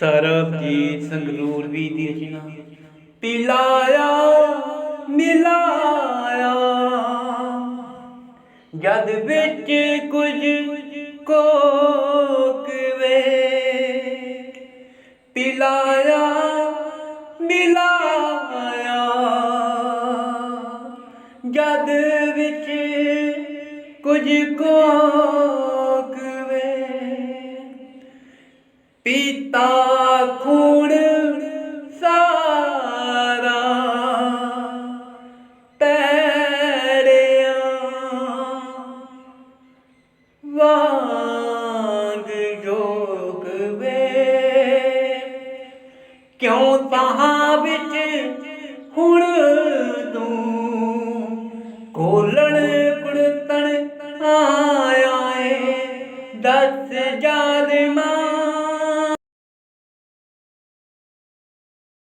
ਸਰਬਜੀਤ ਸੰਗਰੂਰ ਵੀ ਦੀ ਰਚਨਾ ਪਿਲਾਇਆ, ਮਿਲਾਇਆ। ਜਦ ਵਿੱਚ ਕੁਝ ਕੋਕਵੇ ਪਿਲਾਇਆ, ਮਿਲਾਇਆ। ਜਦ ਵਿੱਚ ਕੁਝ ਕੋਕਵੇ ਪੀਤਾ ਖੂਨ ਸਾਰਾ ਤੇਰਿਆਂ ਵਾਂਗ ਜੋਗ ਵੇ। ਕਿਉਂ ਤਹਾਂ ਵਿੱਚ ਹੁਣ ਤੂੰ ਕੋਲਣ ਕੁੜਤਣ ਆਇਆ ਏ ਦੱਸ ਜਾਦ ਮਾਂ।